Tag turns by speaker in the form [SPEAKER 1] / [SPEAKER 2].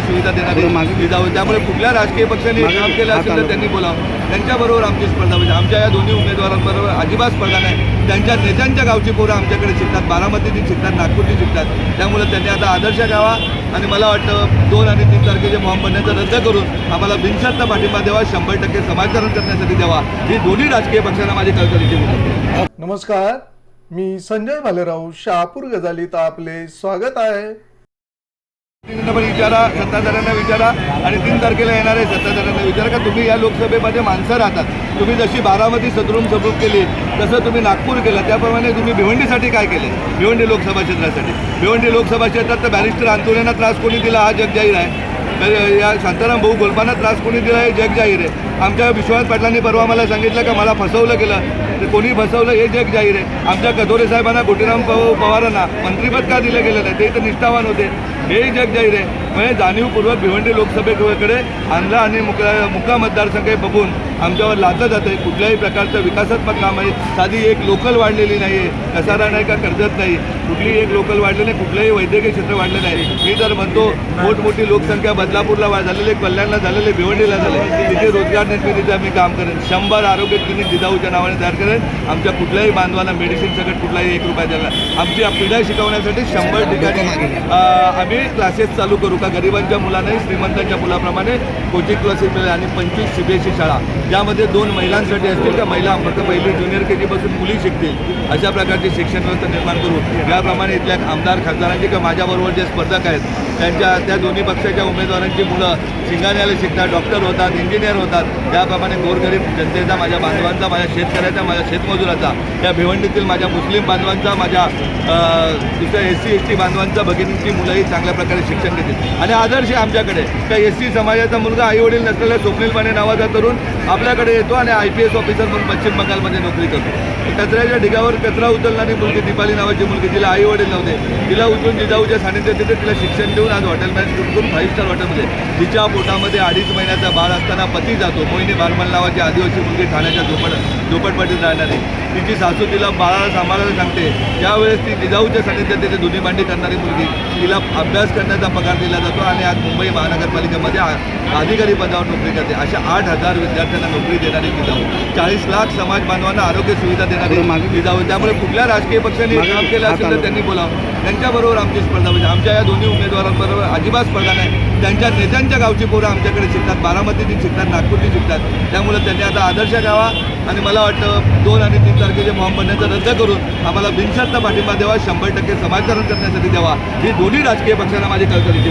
[SPEAKER 1] आरोग्य सुविधा देणारे जिजाऊ त्यामुळे कुठल्या राजकीय पक्षाने हे काम केलं असेल तर त्यांनी बोलावं. त्यांच्याबरोबर आमची स्पर्धा म्हणजे आमच्या या दोन्ही उमेदवारांबरोबर अजिबात स्पर्धा नाही. त्यांच्या नेत्यांच्या गावची पोरं आमच्याकडे शिकतात. बारामतीची शिकतात नागपूरची शिकतात. त्यामुळे त्यांनी आता आदर्श घ्यावा. आणि मला वाटतं दोन आणि तीन तारखेचे फॉर्म भरण्याचं रद्द करून आम्हाला बिनशर्त पाठिंबा द्यावा. शंभर टक्के समाजकारण करण्यासाठी द्यावा. ही दोन्ही राजकीय पक्षांना माझी कळकळीची विनंती आहे.
[SPEAKER 2] नमस्कार. मी संजय भालेराव शहापूर गजालीत आपले स्वागत आहे.
[SPEAKER 1] त्यांना विचारा सत्ताधाऱ्यांना विचारा आणि तीन तारखेला येणारे सत्ताधाऱ्यांना विचारा. का तुम्ही या लोकसभेमध्ये माणसं राहतात. तुम्ही जशी बारामती सदरूम सदरूप केली तसं तुम्ही नागपूर केलं. त्याप्रमाणे तुम्ही भिवंडीसाठी काय केले? भिवंडी लोकसभा क्षेत्रासाठी. भिवंडी लोकसभा क्षेत्रात तर बॅरिस्टर अंतुरेंना त्रास कोणी दिला? हा जग जाहीर आहे. या शांताराम भाऊ गोलपांना त्रास कोणी दिला हे जग जाहीर आहे. आमच्या विश्वनाथ पाटलांनी परवा मला सांगितलं का मला फसवलं गेलं ते कोणी फसवलं हे जग जाहीर आहे. आमच्या कदोरे साहेबांना गोटीराम पवारांना मंत्रिपद का दिलं गेलं नाही? ते तर निष्ठावान होते. हेही जग जाहीर आहे. म्हणजे जाणीवपूर्वक भिवंडी लोकसभेकडे आणलं आणि मुका मुका मतदारसंघ बघून आमच्यावर लादलं जातं आहे कुठल्याही प्रकारचं विकासात्मक काम आहे. साधी एक लोकल वाढलेली नाही आहे कसारा नाही का कर्जत नाही. कुठलीही एक लोकल वाढली नाही. कुठलंही वैद्यकीय क्षेत्र वाढलं नाही. मी तर म्हणतो मोठमोठी लोकसंख्या बदलापूरला वा- झालेली कल्याणला झालेले भिवंडीला झाले तिथे रोजगार निर्मितीचं आम्ही काम करेन. शंभर आरोग्य क्लिनिक जिजाऊच्या नावाने तयार करेन. आमच्या कुठल्याही बांधवांना मेडिसिन सकट कुठलाही एक रुपया द्यायला. आमची पिढ्या शिकवण्यासाठी शंभर ठिकाणी आम्ही क्लासेस चालू करू. का गरिबांच्या मुलांनाही श्रीमंतांच्या मुलाप्रमाणे कोचिंग क्लासेस मिळेल आणि पंचवीस सी बी एस ई शाळा. ज्यामध्ये दोन महिलांसाठी असतील त्या महिला फक्त पहिली ज्युनियर के जीपासून मुली शिकतील. अशा प्रकारची शिक्षण व्यवस्था निर्माण करू याप्रमाणे इथल्या आमदार खासदारांची किंवा माझ्याबरोबर जे स्पर्धक आहेत त्यांच्या त्या दोन्ही पक्षाच्या उमेदवारांची मुलं शिंगाण्याला शिकतात डॉक्टर होतात इंजिनियर होतात. त्याप्रमाणे गोरगरीब जनतेचा माझ्या बांधवांचा माझ्या शेतकऱ्याचा माझ्या शेतमजुराचा या भिवंडीतील माझ्या मुस्लिम बांधवांचा माझ्या दुसऱ्या एस सी एस टी बांधवांचा भगिनींची मुलंही चांगल्या प्रकारे शिक्षण घेतील आणि आदर्श आहे आमच्याकडे. त्या एस टी समाजाचा मुलगा आईवडील नसलेला स्वप्नील माने नावाचा तरुण आपल्याकडे येतो आणि आय पी एस ऑफिसर म्हणून पश्चिम बंगालमध्ये नोकरी करतो. कचऱ्याच्या ढिगावर कचरा उचलणारी मुलगी दीपाली नावाची मुलगी तिला आई वडील नव्हते. तिला उचलून जिजाऊच्या सानिध्यात तिथे तिला शिक्षण देऊन आज हॉटेल मॅनेजमेंट करून फाईव्ह स्टार हॉटेलमध्ये तिच्या पोटामध्ये अडीच महिन्याचा बाळ असताना पती जातो. मोहिनी बारमल नावाची आदिवासी मुलगी ठाण्याच्या झोपड झोपडपट्टीत राहणारी. तिची सासू तिला बाळाला सांभाळायला सांगते. त्यावेळेस ती जिजाऊच्या सानिध्यात तिथे दुधी भांडी करणारी मुलगी तिला अभ्यास करण्याचा पगार दिला जातो आणि आज मुंबई महानगरपालिकेमध्ये अधिकारी पदावर नोकरी करते. अशा आठ हजार विद्यार्थ्यांना नोकरी देणारी जिजाऊ. चाळीस लाख समाज बांधवांना आरोग्य सुविधा देणारी जिजाऊ. त्यामुळे कुठल्या राजकीय पक्षाने काम केलं असेल तर त्यांनी बोलावं. त्यांच्याबरोबर आमची स्पर्धा म्हणजे आमच्या या दोन्ही उमेदवारांबरोबर अजिबात स्पर्धा नाही. त्यांच्या नेत्यांच्या गावची पोरं आमच्याकडे शिकतात. बारामतीची शिकतात नागपूरची शिकतात. त्यामुळे त्यांनी आता आदर्श घ्यावा आणि मला वाटतं दोन आणि तीन तारखेचे फॉर्म भरण्याचं रद्द करून आम्हाला बिनशर्त पाठिंबा द्यावा. शंभर टक्के समाजकारण करण्यासाठी द्यावा. ही दोन्ही राजकीय पक्षांना माझी कळकळीची